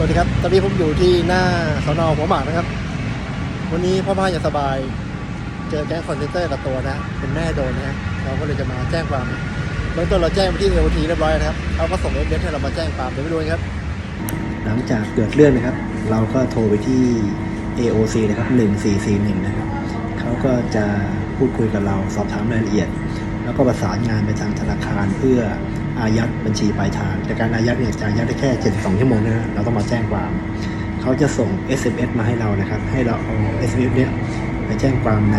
สวัสดีครับ ตอนนี้ผมอยู่ที่หน้าสนหัวหมากนะครับ วันนี้พ่อบ้านอย่าสบาย เจอแก๊งคอนเซนเตอร์กับตัวนะ เป็นแม่โดนนะเราก็เลยจะมาแจ้งความเบื้องต้นเราแจ้งไปที่เอ t ทีเรียบร้อยนะครับเขาก็ส่งเอฟเให้เรามาแจ้งความเดี๋ยวไปดูครับ หลังจากเกิดเรื่องนะครับ เราก็โทรไปที่ AOC นะครับ1441นะครับเขาก็จะพูดคุยกับเราสอบถามรายละเอียด แล้วก็ประสานงานไปทางธนาคารเพื่อ อายัดบัญชีปลายทาง แต่การอายัดเนี่ยจะอายัดได้แค่ 72 ชั่วโมงนะเราต้องมาแจ้งความเขาจะส่ง SMS มาให้เรานะครับ ให้เราเอา SMS เนี่ยไปแจ้งความใน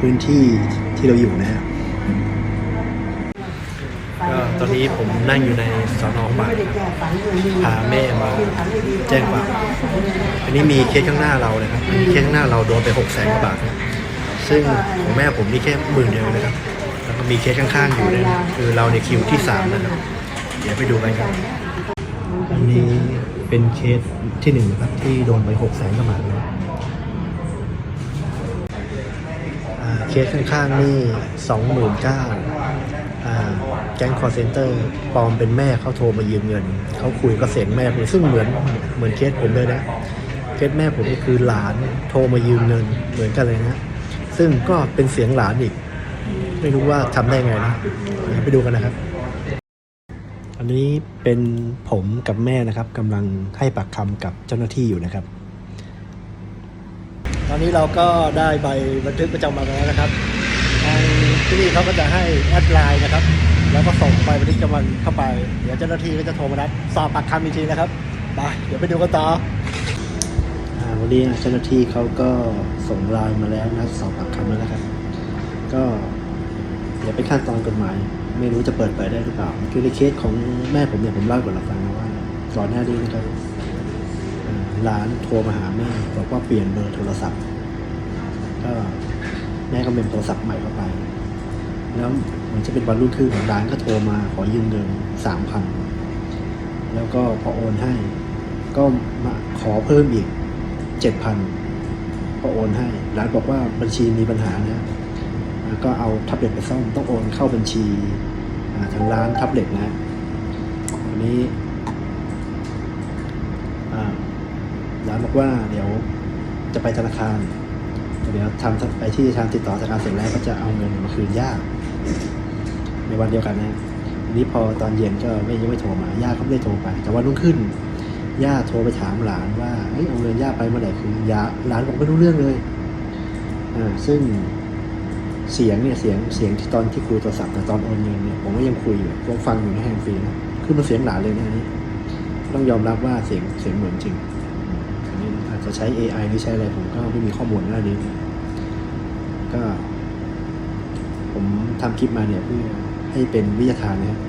พื้นที่ที่เราอยู่นะฮะก็ตอนนี้ผมนั่งอยู่ในสอนอบาพาแม่มาแจ้งความอันนี้มีเคสข้างหน้าเรานะครับมีเคสข้างหน้าเราโดนไปหกแสนกว่าบาท ซึ่งของแม่ผมนี่แค่หมื่นเดียวนะครับ มีเคสข้างๆอยู่เนี่ยนะคือเราในคิวที่สามนะครับเดี๋ยวไปดูกันครับอันนี้เป็นเคสที่หนึ่งครับที่โดนไปหกแสนกว่าบาทนะเคสข้างๆนี่สองหมื่นเก้าแก๊งคอร์เซนเตอร์ปลอมเป็นแม่เขาโทรมายืมเงิน เขาคุยก็เสียงแม่ผมซึ่งเหมือนเหมือนเคสผมเลยนะเคสแม่ผมก็คือหลานโทรมายืมเงินเหมือนกันเลยนะ ซึ่งก็เป็นเสียงหลานอีก ไม่รู้ว่าทำได้ไงนะไปดูกันนะครับ อันนี้เป็นผมกับแม่นะครับกำลังให้ปากคำกับเจ้าหน้าที่อยู่นะครับ ตอนนี้เราก็ได้ใบบันทึกประจำวันแล้วนะครับทางที่นี่เขาก็จะให้แอดไลน์นะครับ แล้วก็ส่งใบบันทึกประจำวันเข้าไป เดี๋ยวเจ้าหน้าที่ก็จะโทรมานัดสอบปากคำอีกทีนะครับไปเดี๋ยวไปดูกันต่อวันนี้เจ้าหน้าที่เขาก็ส่งไลน์มาแล้วนะสอบปากคำแล้วนะครับ ก็เดี๋ยวเป็นขั้นตอนกฎหมาย ไม่รู้จะเปิดเผยได้หรือเปล่า คือในเคสของแม่ผมเนี่ยผมเล่าให้เราฟังนะว่าก่อนหน้านี้นะครับร้านโทรมาหาแม่บอกว่าเปลี่ยนเบอร์โทรศัพท์ ก็แม่ก็เป็นโทรศัพท์ใหม่เข้าไป แล้วเหมือนจะเป็นวันรุ่งขึ้นร้านก็โทรมาขอยืมเงินสามพันแล้วก็พอโอนให้ ก็มาขอเพิ่มอีกเจ็ดพันพอโอนให้ ร้านบอกว่าบัญชีมีปัญหานะ แล้วก็เอาแท็บเล็ตไปซ่อมต้องโอนเข้าบัญชีทางร้านแท็บเล็ตนะวันนี้ร้านบอกว่าเดี๋ยวจะไปธนาคารเดี๋ยวทำไปที่ทางติดต่อธนาคารเสร็จแล้วก็จะเอาเงินมาคืนย่าในวันเดียวกันนะนี้พอตอนเย็นก็ไม่ยังไม่โทรมาย่าก็ไม่ได้โทรไป แต่วันรุ่งขึ้นย่าโทรไปถามหลานว่าเฮ้ยเอาเงินย่าไปเมื่อไหร่คือย่าหลานบอกไม่รู้เรื่องเลยอ่าซึ่ง เสียงเนี่ยเสียงเสียงที่ตอนที่คุยโทรศัพท์แต่ตอนโอนเงินเนี่ยผมก็ยังคุยอยู่ผมฟังอยู่ในแฮนด์ฟรีนะคือมันเสียงหลานเลยนะนนี้ต้องยอมรับว่าเสียงเสียงเหมือนจริงอันนี้อาจจะใช้ AI หรือใช้อะไรผมก็ไม่มีข้อมูลด้านนี้ ก็ ผมทำคลิปมาเนี่ยเพื่อให้เป็นวิทยาทานนะครับ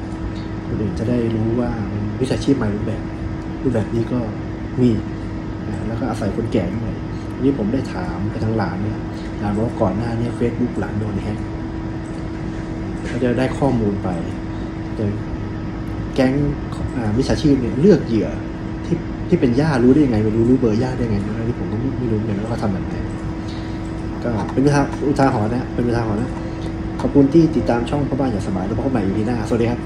คนอื่นจะได้รู้ว่ามันวิชาชีพใหม่รูปแบบรูปแบบนี้ก็มีนะแล้วก็อาศัยคนแก่ด้วยนี้ผมได้ถามไปทางหลานเนี่ย หลานบอกว่าก่อนหน้านี้เฟซบุ๊กหลานโดนแฮ็กก็จะได้ข้อมูลไปแต่แก๊งอ่าวิชาชีพเนี่ยเลือกเหยื่อที่ที่เป็นย่ารู้ได้ยังไงไม่รู้รู้เบอร์ย่าได้ยังไงอันนี้ผมก็ไม่รู้เหมือนกันว่าเขาทำแบบไหนก็เป็นอุทาอุทาหรณ์นะเป็นอุทาหรณ์นะขอบคุณที่ติดตามช่องพ่อบ้านอย่าสบายแล้วพบกันใหม่อยู่ที่หน้าสวัสดีครับ